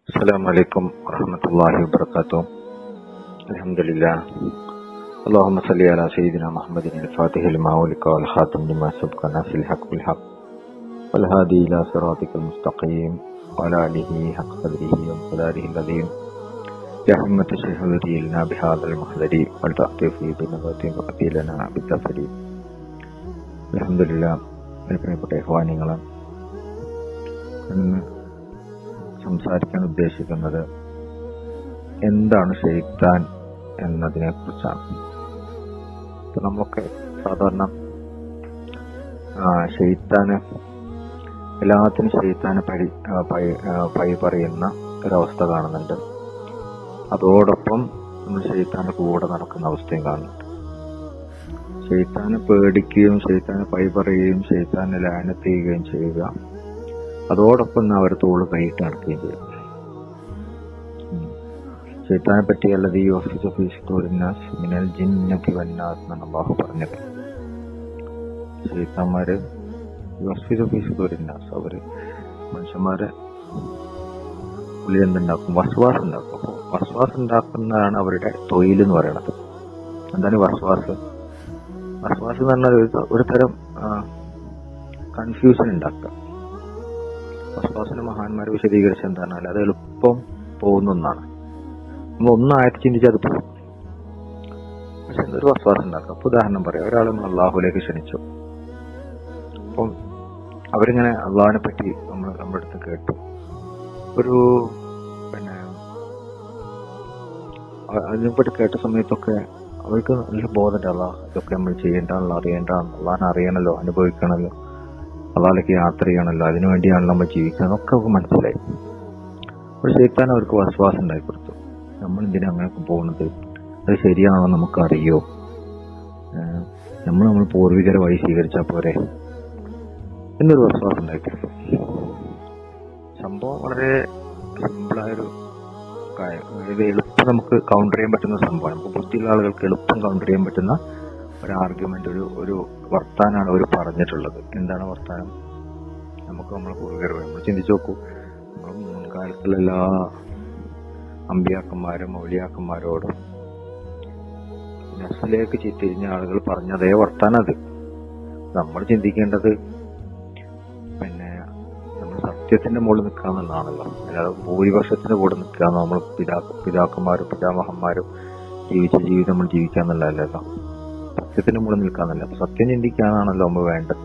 السلام عليكم ورحمة الله وبركاته الحمد لله اللهم صل على سيدنا محمد الفاتح لما أولك والخاتم لما سبق ناصر الحق بالحق والهادي إلى صراطك المستقيم وعلى آله حق قدره ومقداره العظيم يا حمة الشيخ الذي لنا بهذا المحضر ولتأتي في بنظرة وأتي لنا بالتفريد الحمد لله പ്രിയപ്പെട്ട ഇഹ്വാനികളെ ഇന്ന് സംസാരിക്കാൻ ഉദ്ദേശിക്കുന്നത് എന്താണ് ഷെയ്ത്താൻ എന്നതിനെ കുറിച്ചാണ് നമ്മളൊക്കെ സാധാരണ ഷെയ്ത്താന് എല്ലാത്തിനും ഷെയ്ത്താന് പഴി പഴി പറയുന്ന ഒരവസ്ഥ കാണുന്നുണ്ട്. അതോടൊപ്പം നമ്മൾ ഷെയ്ത്താന്റെ കൂടെ നടക്കുന്ന അവസ്ഥയും കാണുന്നുണ്ട്. ഷെയ്ത്താനെ പേടിക്കുകയും ഷെയ്ത്താനെ പഴി പറയുകയും ഷെയ്ത്താനെ ലാനത്ത് ചെയ്യുകയും ചെയ്യുക അതോടൊപ്പം അവർ തോൾ കൈയിട്ട് നടക്കുകയും ചെയ്തു. ഷെയ്ത്താനെ പറ്റിയല്ലത് ഈ ഓഫീസ് ഓഫീസ് തോരിനാസ് മിനൽ ജിന്നത്തി വന്നാസ് എന്നാണ് അള്ളാഹു പറഞ്ഞത്. ഷെയ്ത്താന്മാര് ഓഫീസ് ഓഫീസ് തോരുന്നാസ് അവർ മനുഷ്യന്മാരെ പുള്ളി എന്തുണ്ടാക്കും? വസ്വാസ് ഉണ്ടാക്കും. അപ്പൊ വസ്വാസ് ഉണ്ടാക്കുന്നതാണ് അവരുടെ തൊഴിൽ എന്ന് പറയുന്നത് എന്താണ് വസ്വാസ്? വസ്വാസ് എന്ന് പറഞ്ഞാൽ ഒരു തരം കൺഫ്യൂഷൻ ഉണ്ടാക്കുക. വസ്വാസിന് മഹാന്മാർ വിശദീകരിച്ച എന്താണ് അത് എളുപ്പം പോകുന്ന ഒന്നാണ്. നമ്മൾ ഒന്നായിട്ട് ചിന്തിച്ചാൽ അത് പോകും. പക്ഷെ എന്തൊരു വസ്വാസം ഉണ്ടാക്കാം. അപ്പൊ ഉദാഹരണം പറയാം ഒരാൾ അള്ളാഹുലേക്ക് ക്ഷണിച്ചു. അപ്പം അവരിങ്ങനെ അള്ളാഹിനെ പറ്റി നമ്മൾ നമ്മുടെ അടുത്ത് കേട്ടു. ഒരു പിന്നെ അതിനെപ്പറ്റി കേട്ട സമയത്തൊക്കെ അവർക്ക് നല്ല ബോധമുണ്ട്. അള്ളാഹ് ഇതൊക്കെ നമ്മൾ ചെയ്യേണ്ടതാണല്ലോ അറിയേണ്ടതാണല്ലോ അറിയണമല്ലോ അനുഭവിക്കണമല്ലോ. അള്ളാഹിലേക്ക് യാത്ര ചെയ്യണമല്ലോ അതിനു വേണ്ടിയാണല്ലോ നമ്മൾ ജീവിക്കുന്നത് എന്നൊക്കെ അവർക്ക് മനസ്സിലായി. അപ്പോൾ ശൈത്താൻ അവർക്ക് വിശ്വാസം ഉണ്ടായി കൊടുത്തു നമ്മൾ എന്തിനാ അങ്ങനെയൊക്കെ പോകുന്നത്? അത് ശരിയാണോ നമുക്കറിയോ? നമ്മൾ നമ്മൾ പൂർവികരെ വഴി സ്വീകരിച്ചാൽ പോരെ? എന്നൊരു വിശ്വാസം ഉണ്ടായി കൊടുത്തു സംഭവം വളരെ സിമ്പിളായൊരു കാര്യം. എളുപ്പം നമുക്ക് കൗണ്ടർ ചെയ്യാൻ പറ്റുന്ന സംഭവമാണ്. നമുക്ക് ബുദ്ധിയുള്ള ആളുകൾക്ക് എളുപ്പം കൗണ്ടർ ചെയ്യാൻ പറ്റുന്ന ഒരു ആർഗ്യുമെന്റ് ഒരു ഒരു വർത്താനാണ് അവർ പറഞ്ഞിട്ടുള്ളത്. എന്താണ് വർത്താനം? നമുക്ക് നമ്മളെ പൂർവികർ നമ്മൾ ചിന്തിച്ചു നോക്കൂ. നമ്മൾ മുൻകാലത്തുള്ള എല്ലാ അമ്പിയാക്കന്മാരും മൗലിയാക്കന്മാരോടും നഫ്സിലേക്ക് ചിത്തിരിഞ്ഞ ആളുകൾ പറഞ്ഞ അതേ വർത്താനം അത്. നമ്മൾ ചിന്തിക്കേണ്ടത് പിന്നെ നമ്മൾ സത്യത്തിന്റെ മുകളിൽ നിൽക്കുക എന്നുള്ളതാണല്ലോ. അല്ലാതെ ഭൂരിപക്ഷത്തിന്റെ കൂടെ നിൽക്കുക നമ്മൾ പിതാ പിതാക്കന്മാരും പിതാമഹന്മാരും ജീവിച്ച ജീവിതം നമ്മൾ ജീവിക്കുക എന്നുള്ളതല്ലല്ലോ. സത്യത്തിന്റെ മുകളിൽ നിൽക്കാന്നല്ല. അപ്പൊ സത്യം ചിന്തിക്കാനാണല്ലോ നമ്മൾ വേണ്ടത്.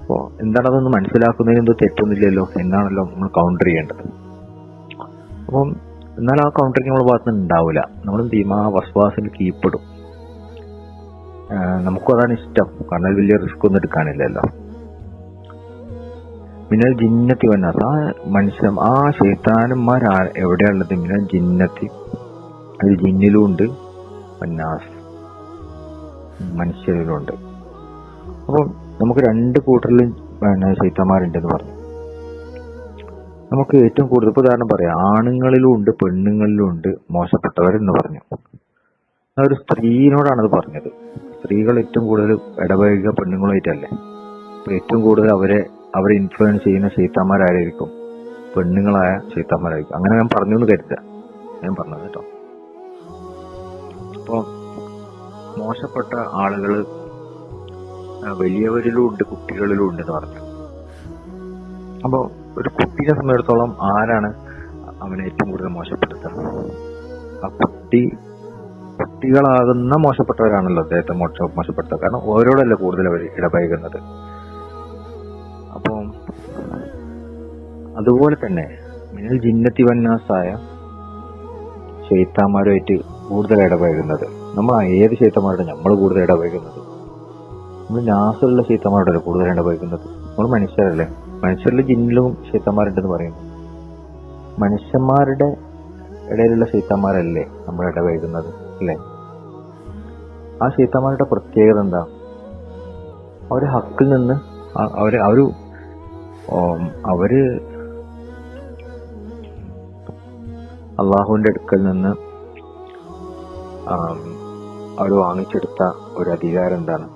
അപ്പോ എന്താണതൊന്ന് മനസ്സിലാക്കുന്നതിന് എന്തോ തെറ്റൊന്നുമില്ലല്ലോ. എന്നാണല്ലോ നമ്മൾ കൗണ്ടർ ചെയ്യേണ്ടത്. അപ്പം എന്നാൽ ആ കൗണ്ടറിങ് നമ്മുടെ ഭാഗത്ത് നിന്ന് ഉണ്ടാവില്ല. നമ്മൾ എന്ത് ചെയ്യും ആ വസ്വാസിൽ കീപ്പിടും നമുക്കും അതാണ് ഇഷ്ടം. കാരണം വലിയ റിസ്ക് ഒന്നും എടുക്കാനില്ലല്ലോ. മിനൽ ജിന്നത്തി വന്നാസ് ആ മനുഷ്യൻ ആ ശൈത്താനന്മാർ എവിടെയുള്ളത് മിനൽ ജിന്നത്തി. അതിൽ ജിന്നിലും ഉണ്ട്. വന്നാസ്. മനുഷ്യരിലുണ്ട്. അപ്പം നമുക്ക് രണ്ട് കൂട്ടറിലും പിന്നെ ശൈത്തന്മാരുണ്ടെന്ന് പറഞ്ഞു. നമുക്ക് ഏറ്റവും കൂടുതൽ ഉദാഹരണം പറയാം. ആണുങ്ങളിലും ഉണ്ട് പെണ്ണുങ്ങളിലും ഉണ്ട് മോശപ്പെട്ടവരെന്ന് പറഞ്ഞു. ആ ഒരു സ്ത്രീനോടാണ് അത് പറഞ്ഞത്. സ്ത്രീകൾ ഏറ്റവും കൂടുതൽ ഇടപഴകുക പെണ്ണുങ്ങളുമായിട്ടല്ലേ അപ്പൊ ഏറ്റവും കൂടുതൽ അവരെ അവരെ ഇൻഫ്ലുവൻസ് ചെയ്യുന്ന ശൈത്താന്മാരായിരിക്കും പെണ്ണുങ്ങളായ ശൈത്താന്മാരായിരിക്കും അങ്ങനെ ഞാൻ പറഞ്ഞു എന്ന് കരുതുക. ഞാൻ പറഞ്ഞത് കേട്ടോ. അപ്പൊ മോശപ്പെട്ട ആളുകൾ വലിയവരിലും ഉണ്ട് കുട്ടികളിലും ഉണ്ട് എന്ന് പറഞ്ഞു. അപ്പോൾ ഒരു കുട്ടീനെ സംബന്ധിച്ചിടത്തോളം ആരാണ് അവനെ ഏറ്റവും കൂടുതൽ മോശപ്പെടുത്തുക? ആ കുട്ടി കുട്ടികളാകുന്ന മോശപ്പെട്ടവരാണല്ലോ അദ്ദേഹത്തെ മോശ മോശപ്പെടുത്തുക. കാരണം ഓരോടല്ല കൂടുതൽ അവർ ഇടപഴകുന്നത്? അപ്പം അതുപോലെ തന്നെ മിനൽ ജിന്നത്തി വന്നാസായ ചേത്താമാരുമായിട്ട് കൂടുതൽ ഇടപഴകുന്നത് നമ്മൾ ഏത് ശൈത്തന്മാരുടെ നമ്മൾ കൂടുതൽ ഇടപഴകുന്നത് നമ്മൾ നാസുള്ള ശൈത്തന്മാരോടല്ല കൂടുതൽ ഇടപഴകുന്നത് നമ്മൾ മനുഷ്യരല്ലേ? മനുഷ്യരിൽ ജിന്നിലും ശൈത്തന്മാരുണ്ടെന്ന് പറയുന്നു. മനുഷ്യന്മാരുടെ ഇടയിലുള്ള ശൈത്തന്മാരല്ലേ നമ്മൾ ഇടപഴകുന്നത് അല്ലേ? ആ ശൈത്തന്മാരുടെ പ്രത്യേകത എന്താ? അവർ ഹക്കിൽ നിന്ന് അവർ അവർ അവർ അള്ളാഹുവിന്റെ അടുക്കൽ നിന്ന് അവർ വാങ്ങിച്ചെടുത്ത ഒരു അധികാരം എന്താണ്?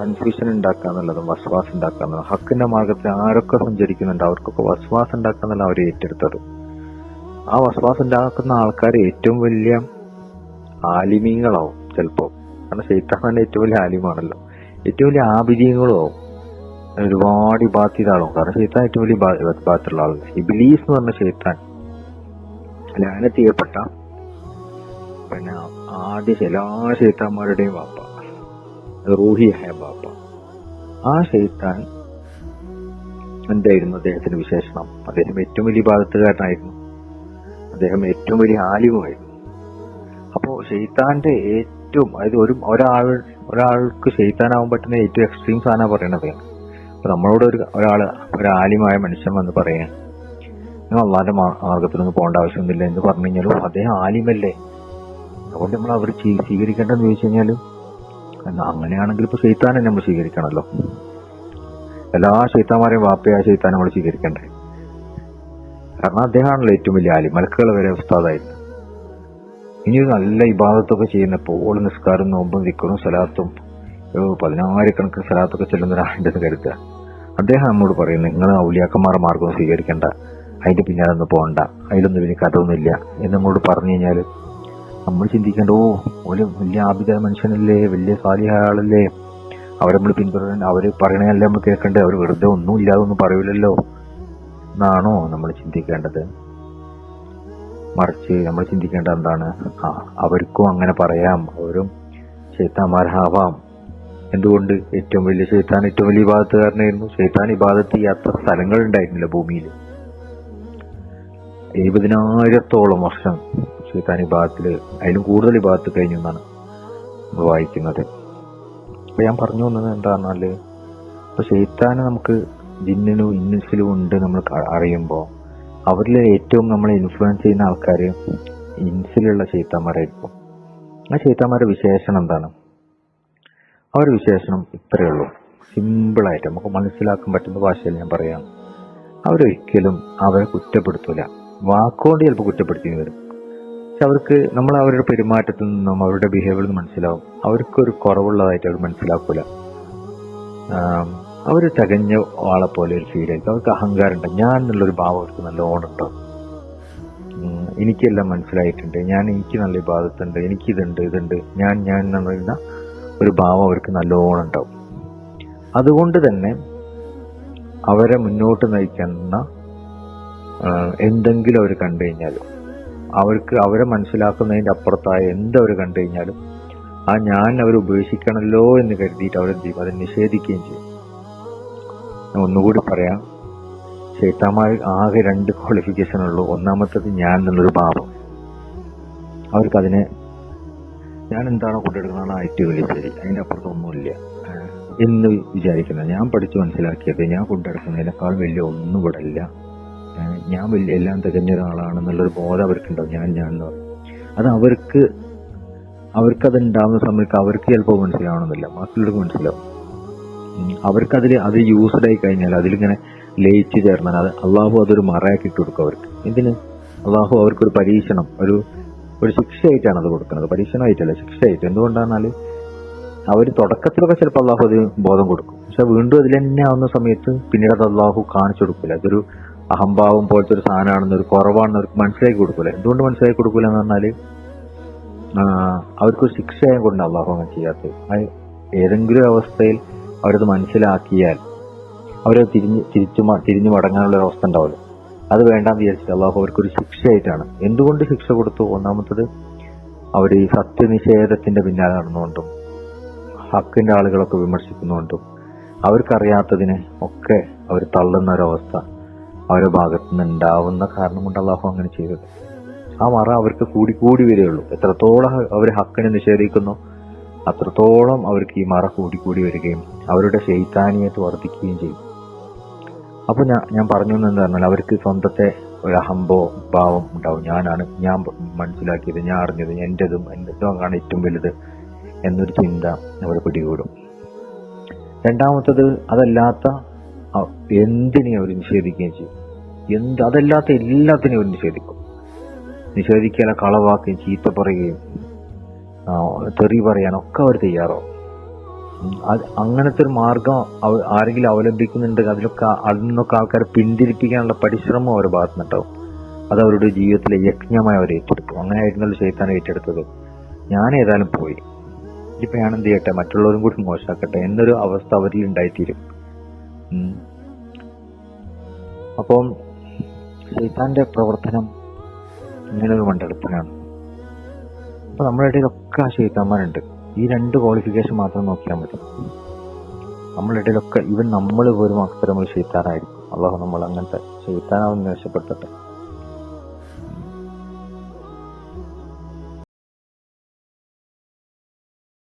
കൺഫ്യൂഷൻ ഉണ്ടാക്കുക എന്നുള്ളതും വസ്വാസം ഉണ്ടാക്കുക എന്നുള്ളതും. ഹക്കിന്റെ മാർഗത്തിൽ ആരൊക്കെ സഞ്ചരിക്കുന്നുണ്ട് അവർക്കൊക്കെ വസ്വാസം ഉണ്ടാക്കുക എന്നുള്ള അവർ ഏറ്റെടുത്തത്. ആ വസ്വാസം ഉണ്ടാക്കുന്ന ആൾക്കാർ ഏറ്റവും വലിയ ആലിമീങ്ങളാവും ചിലപ്പോ. കാരണം ശൈത്താൻ ഏറ്റവും വലിയ ആലിമാണല്ലോ. ഏറ്റവും വലിയ ആഭിജീയങ്ങളും ആവും ഒരുപാട് ബാധ്യതകളും കാരണം ശൈത്താൻ ഏറ്റവും വലിയ ഇബാത്തുള്ള ആളാണ്. ഇബിലീസ് എന്ന് പറഞ്ഞ ശൈത്താൻ ലാനത്തിയപ്പെട്ട പിന്നെ ആദ്യ എല്ലാ ഷെയ്ത്താന്മാരുടെയും വാപ്പ. റൂഹിയായ ബാപ്പ ആ ഷെയ്ത്താൻ എന്തായിരുന്നു അദ്ദേഹത്തിന്റെ വിശേഷണം? അദ്ദേഹം ഏറ്റവും വലിയ ബാധത്തുകാരനായിരുന്നു അദ്ദേഹം ഏറ്റവും വലിയ ആലിവുമായിരുന്നു അപ്പോ ഷെയ്ത്താന്റെ ഏറ്റവും അതായത് ഒരു ഒരാൾ ഒരാൾക്ക് ഷെയ്ത്താനാവാൻ പറ്റുന്ന ഏറ്റവും എക്സ്ട്രീം സാധനം പറയണത്. അപ്പൊ നമ്മളോട് ഒരു ഒരാൾ ഒരു ആലിമായ മനുഷ്യൻ വന്ന് പറയാൻ നിങ്ങൾ അള്ളാന്റെ മാർഗത്തിലൊന്നും പോകേണ്ട ആവശ്യമൊന്നുമില്ല എന്ന് പറഞ്ഞു കഴിഞ്ഞാലും അദ്ദേഹം ആലിമല്ലേ? അതുകൊണ്ട് നമ്മൾ അവർ സ്വീകരിക്കേണ്ടതെന്ന് ചോദിച്ചു കഴിഞ്ഞാൽ അങ്ങനെയാണെങ്കിൽ ഇപ്പൊ ശൈത്താനെ നമ്മൾ സ്വീകരിക്കണമല്ലോ എല്ലാ ശൈത്താന്മാരെയും വാപ്പയായ ശൈത്താൻ നമ്മൾ സ്വീകരിക്കണ്ടേ കാരണം അദ്ദേഹമാണല്ലോ ഏറ്റവും വലിയ ആലി മലക്കുകൾ വരെ ഉസ്താദായിരുന്നു ഇനി നല്ല ഇബാദത്തൊക്കെ ചെയ്യുന്നപ്പോൾ നിസ്കാരം നോമ്പും വിക്കറും സലാത്തും പതിനായിരക്കണക്കിന് സ്ഥലത്തൊക്കെ ചെല്ലുന്ന ഒരാളുണ്ടെന്ന് കരുതുക. അദ്ദേഹം നമ്മോട് പറയുന്നു നിങ്ങൾ ഔലിയാക്കന്മാരുടെ മാർഗം സ്വീകരിക്കേണ്ട. അതിന്റെ പിന്നാലെ ഒന്ന് പോകണ്ട. അതിലൊന്നും ഇനി കഥയൊന്നുമില്ല. എന്ന് നമ്മോട് പറഞ്ഞു കഴിഞ്ഞാൽ നമ്മൾ ചിന്തിക്കണ്ടോ ഓൽ വലിയ ആപിത മനുഷ്യനല്ലേ വലിയ സാലിഹായ ആളല്ലേ അവരെ നമ്മൾ പിന്തുടരാൻ അവർ പറയണല്ലേ നമ്മൾ കേൾക്കണ്ടേ അവർ വെറുതെ ഒന്നും ഇല്ലാതെ ഒന്നും പറയൂലല്ലോ. എന്നാണോ നമ്മൾ ചിന്തിക്കേണ്ടത്? മറിച്ച് നമ്മൾ ചിന്തിക്കേണ്ട എന്താണ്? ആ അവർക്കും അങ്ങനെ പറയാം. അവരും ചേത്താമാരാവാം എന്തുകൊണ്ട്? ഏറ്റവും വലിയ ശൈത്താൻ ഏറ്റവും വലിയ വിവാദത്തുകാരനായിരുന്നു. ഷെയ്ത്താൻ ഇബാദത്ത് ചെയ്യാത്ത സ്ഥലങ്ങൾ ഉണ്ടായിരുന്നില്ല ഭൂമിയിൽ. എഴുപതിനായിരത്തോളം വർഷം ഷെയ്ത്താൻ ഭാഗത്തിൽ അതിലും കൂടുതൽ ഇബാദത്ത് കഴിഞ്ഞു എന്നാണ് വായിക്കുന്നത്. അപ്പൊ ഞാൻ പറഞ്ഞു വന്നത് എന്താ പറഞ്ഞാൽ ഇപ്പൊ ഷെയ്ത്താന് നമുക്ക് ജിന്നിനും ഇന്നിസിലും ഉണ്ട് നമ്മൾ അറിയുമ്പോൾ അവരിൽ ഏറ്റവും നമ്മളെ ഇൻഫ്ലുവൻസ് ചെയ്യുന്ന ആൾക്കാർ ഇൻസിലുള്ള ഷെയ്ത്താന്മാരായിരിക്കും ആ ഷെയ്ത്താന്മാരുടെ വിശേഷണം എന്താണ്? അവരുടെ വിശേഷണം ഇത്രയേ ഉള്ളൂ. സിമ്പിളായിട്ട് നമുക്ക് മനസ്സിലാക്കാൻ പറ്റുന്ന ഭാഷയിൽ ഞാൻ പറയാം. അവരൊരിക്കലും അവരെ കുറ്റപ്പെടുത്തൂല. വാക്കുകൊണ്ട് ചിലപ്പോൾ കുറ്റപ്പെടുത്തി വരും. പക്ഷെ അവർക്ക് നമ്മൾ അവരുടെ പെരുമാറ്റത്തിൽ നിന്നും അവരുടെ ബിഹേവിയറിൽ നിന്ന് മനസ്സിലാവും. അവർക്കൊരു കുറവുള്ളതായിട്ട് അവർ മനസ്സിലാക്കൂല. അവർ തികഞ്ഞ ആളെ പോലെ ഒരു ഫീൽ ആയിരിക്കും. അവർക്ക് അഹങ്കാരം ഉണ്ട്. ഞാൻ എന്നുള്ളൊരു ഭാവം അവർക്ക് നല്ല ഉണ്ടാവും എനിക്കെല്ലാം മനസ്സിലായിട്ടുണ്ട്. ഞാൻ എനിക്ക് നല്ല വിഭാഗത്തുണ്ട് എനിക്കിതുണ്ട് ഇതുണ്ട് ഞാൻ ഞാൻ എന്ന് പറയുന്ന ഒരു ഭാവം അവർക്ക് നല്ല ഉണ്ടാവും. അതുകൊണ്ട് തന്നെ അവരെ മുന്നോട്ട് നയിക്കുന്ന എന്തെങ്കിലും അവർ കണ്ടു കഴിഞ്ഞാലും അവർക്ക് അവരെ മനസ്സിലാക്കുന്നതിന്റെ അപ്പുറത്തായ എന്തവർ കണ്ടു കഴിഞ്ഞാലും ആ ഞാൻ അവർ ഉപേക്ഷിക്കണമല്ലോ എന്ന് കരുതിയിട്ട് അവരെന്ത് ചെയ്യും അതിനെ നിഷേധിക്കുകയും ചെയ്യും ഒന്നുകൂടി പറയാം. ചേട്ടാമാർ ആകെ രണ്ട് ക്വാളിഫിക്കേഷൻ ഉള്ളൂ. ഒന്നാമത്തത് ഞാൻ എന്നുള്ളൊരു ഭാവം അവർക്കതിനെ ഞാൻ എന്താണോ കൊണ്ടെടുക്കുന്നതാണ് ഏറ്റവും വലിയ ശരി അതിന്റെ അപ്പുറത്തൊന്നുമില്ല എന്ന് വിചാരിക്കുന്നത് ഞാൻ പഠിച്ചു മനസ്സിലാക്കിയത് ഞാൻ കൊണ്ടെടുക്കുന്നതിനേക്കാൾ വലിയ ഒന്നും ഇവിടെ ഇല്ല. ഞാൻ വലിയ എല്ലാം തികഞ്ഞ ഒരാളാണെന്നുള്ളൊരു ബോധം അവർക്കുണ്ടാവും ഞാൻ ഞാൻ എന്ന് പറയും. അത് അവർക്ക് അവർക്കത് ഉണ്ടാവുന്ന സമയത്ത് അവർക്ക് ചിലപ്പോൾ മനസ്സിലാവണമെന്നില്ല മറ്റുള്ളവർക്ക് മനസ്സിലാവും. അവർക്കതിൽ അത് യൂസ്ഡ് ആയി കഴിഞ്ഞാൽ അതിലിങ്ങനെ ലയിച്ച് ചേർന്നാൽ അത് അള്ളാഹു അതൊരു മറയാക്കി ഇട്ട് കൊടുക്കും അവർക്ക്. എന്തിന്? അള്ളാഹു അവർക്കൊരു പരീക്ഷണം ഒരു ഒരു ശിക്ഷയായിട്ടാണ് അത് കൊടുക്കുന്നത്. പരീക്ഷണമായിട്ടല്ല ശിക്ഷയായിട്ട്. എന്തുകൊണ്ടാണെന്നാൽ അവർ തുടക്കത്തിലൊക്കെ ചിലപ്പോൾ അള്ളാഹു അത് ബോധം കൊടുക്കും. പക്ഷെ വീണ്ടും അതിൽ തന്നെ ആവുന്ന സമയത്ത് പിന്നീട് അത് അള്ളാഹു കാണിച്ചു കൊടുക്കില്ല. അതൊരു അഹംഭാവം പോലത്തെ ഒരു സാധനമാണെന്ന് ഒരു കുറവാണെന്ന് അവർക്ക് മനസ്സിലാക്കി കൊടുക്കൂല? എന്തുകൊണ്ട് മനസ്സിലാക്കി കൊടുക്കൂല എന്ന് പറഞ്ഞാൽ അവർക്കൊരു ശിക്ഷയായും കൊണ്ട് അള്ളാഹു അങ്ങനെ ചെയ്യാത്തത്. ഏതെങ്കിലും അവസ്ഥയിൽ അവരത് മനസ്സിലാക്കിയാൽ അവരത് തിരിഞ്ഞ് തിരിച്ചു തിരിഞ്ഞു മടങ്ങാനുള്ള ഒരു അവസ്ഥ ഉണ്ടാവില്ല. അത് വേണ്ടാന്ന് വിചാരിച്ചിട്ട് അള്ളാഹു അവർക്കൊരു ശിക്ഷയായിട്ടാണ്. എന്തുകൊണ്ട് ശിക്ഷ കൊടുത്തു? ഒന്നാമത്തത് അവർ ഈ സത്യനിഷേധത്തിന്റെ പിന്നാലെ നടന്നുകൊണ്ടും ഹക്കിന്റെ ആളുകളൊക്കെ വിമർശിക്കുന്നുകൊണ്ടും അവർക്കറിയാത്തതിനെ ഒക്കെ അവർ തള്ളുന്ന ഒരവസ്ഥ അവരുടെ ഭാഗത്തു നിന്ന് ഉണ്ടാവുന്ന കാരണം കൊണ്ട് അള്ളാഹു അങ്ങനെ ചെയ്തത്. ആ മറ അവർക്ക് കൂടി കൂടി വരികയുള്ളൂ എത്രത്തോളം അവർ ഹക്കിനെ നിഷേധിക്കുന്നു അത്രത്തോളം അവർക്ക് ഈ മറ കൂടി കൂടി വരികയും അവരുടെ ശൈത്താനിയത്ത് വർദ്ധിക്കുകയും ചെയ്യും. അപ്പൊ ഞാൻ ഞാൻ പറഞ്ഞു എന്ന് പറഞ്ഞാൽ അവർക്ക് സ്വന്തത്തെ ഒരു അഹംബോ ഭാവം ഉണ്ടാവും. ഞാനാണ് ഞാൻ മനസ്സിലാക്കിയത് ഞാൻ അറിഞ്ഞത് എന്റെതും എന്റെതും ആണ് ഏറ്റവും വലുത് എന്നൊരു ചിന്ത അവർ പിടികൂടും. രണ്ടാമത്തത് അതല്ലാത്ത എന്തിനെ അവർ നിഷേധിക്കുകയും ചെയ്യും? എന്ത് അതല്ലാത്ത എല്ലാത്തിനെയും അവർ നിഷേധിക്കും. നിഷേധിക്കാൻ കളവാക്കുകയും ചീത്ത പറയുകയും തെറി പറയാനൊക്കെ അവർ തയ്യാറാവും അത് അങ്ങനത്തെ ഒരു മാർഗം ആരെങ്കിലും അവലംബിക്കുന്നുണ്ട് അതിലൊക്കെ അതിൽ നിന്നൊക്കെ ആൾക്കാരെ പിന്തിരിപ്പിക്കാനുള്ള പരിശ്രമം അവരുടെ ഭാഗത്തു നിന്നുണ്ടാവും അത് അവരുടെ ജീവിതത്തിലെ യജ്ഞമായി അവർ ഏറ്റെടുക്കും. അങ്ങനെ ആയിരുന്നല്ലോ ചെയ്താൻ ഏറ്റെടുത്തത്. ഞാൻ ഏതായാലും പോയി. ഇപ്പൊ ഞാൻ എന്ത് ചെയ്യട്ടെ? മറ്റുള്ളവരും കൂടി മോശമാക്കട്ടെ? എന്നൊരു അവസ്ഥ അവരിൽ ഉണ്ടായിത്തീരും. അപ്പം ശൈത്താന്റെ പ്രവർത്തനം ഇങ്ങനെ ഒരു മണ്ഡലത്തിനാണ് അപ്പൊ നമ്മുടെ ഇടയിലൊക്കെ ആ ശൈതാന്മാരുണ്ട് ഈ രണ്ട് ക്വാളിഫിക്കേഷൻ മാത്രം നോക്കിയാൽ മതി. നമ്മുടെ ഇടയിലൊക്കെ ഇവൻ നമ്മൾ പോലും അക്തരമുള്ള ശൈത്താനായിരിക്കും അള്ളാഹു നമ്മൾ അങ്ങനത്തെ ശൈത്താനാവുന്ന രക്ഷപ്പെട്ടെ